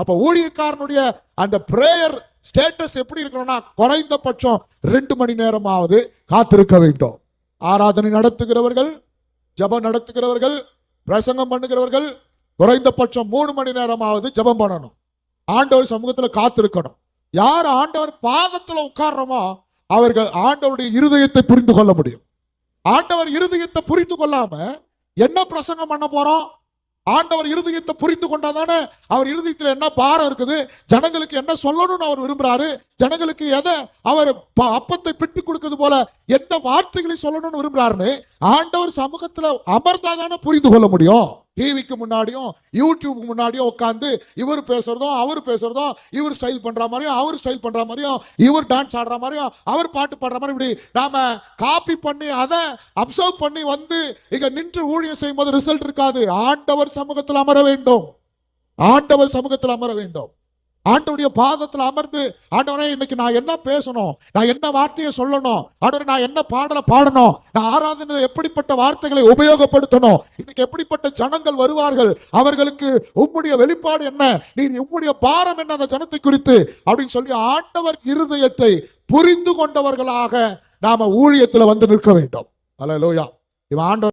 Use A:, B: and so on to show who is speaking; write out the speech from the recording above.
A: அப்ப ஊழியக்காரனுடைய அந்த prayer status எப்படி இருக்கணும்னா குறைந்தபட்சம் ரெண்டு மணி நேரமாவது காத்திருக்க வேண்டும். ஆராதனை நடத்துகிறவர்கள் ஜெபம் நடத்துகிறவர்கள் பிரசங்கம் பண்ணுகிறவர்கள் குறைந்தபட்சம் மூணு மணி நேரமாவது ஜெபம் பண்ணணும். ஆண்டவர் சமூகத்தில் காத்திருக்கணும். யார் ஆண்டவர் பாதத்தில் உட்கார்றோமோ அவர்கள் ஆண்டவருடைய இருதயத்தை புரிந்து கொள்ள முடியும். ஆண்டவர் இருதயத்தை புரிந்து கொள்ளாம என்ன பிரசங்கம் பண்ண போறோம்? ஆண்டவர் இருதயத்தை புரிந்து கொண்டாதானே? அவர் இருதயத்துல என்ன பாரம் இருக்குது? ஜனங்களுக்கு என்ன சொல்லணும்னு அவர் விரும்புறாரு? ஜனங்களுக்கு எதை அவர் அப்பத்தை பிட்டு கொடுக்கறது போல எந்த வார்த்தைகளை சொல்லணும்னு விரும்புறாருன்னு ஆண்டவர் சமூகத்துல அமர்ந்தாதானே புரிந்து கொள்ள முடியும். டிவிக்கு முன்னாடியும் யூடியூப்க்கு முன்னாடியும் உட்காந்து இவர் பேசுறதும் அவர் பேசுறதும் இவர் ஸ்டைல் பண்ற மாதிரியும் அவர் ஸ்டைல் பண்ற மாதிரியும் இவர் டான்ஸ் ஆடுற மாதிரியும் அவர் பாட்டு பாடுற மாதிரி இப்படி நாம காப்பி பண்ணி அதை அப்சர்வ் பண்ணி வந்து இங்க நின்று ஊழியம் செய்யும் போது ரிசல்ட் இருக்காது. ஆண்டவர் சமூகத்தில் அமர வேண்டும். ஆண்டவர் சமூகத்தில் அமர வேண்டும். ஆண்டவருடைய பாதத்தில் அமர்ந்து ஆண்டவரே இன்னைக்கு நான் என்ன பேசணும்? நான் என்ன வார்த்தையை சொல்லணும்? ஆண்டவரே நான் என்ன பாடலை பாடணும்? நான் ஆராதனை எப்படிப்பட்ட வார்த்தைகளை உபயோகப்படுத்தணும்? இன்னைக்கு எப்படிப்பட்ட ஜனங்கள் வருவார்கள்? அவர்களுக்கு உம்முடைய வெளிப்பாடு என்ன? நீர் உம்முடைய பாரம் என்ன அந்த ஜனத்தை குறித்து? அப்படின்னு சொல்லி ஆண்டவர் இருதயத்தை புரிந்து கொண்டவர்களாக நாம ஊழியத்துல வந்து நிற்க வேண்டும். அல்ல இவன் ஆண்டவர்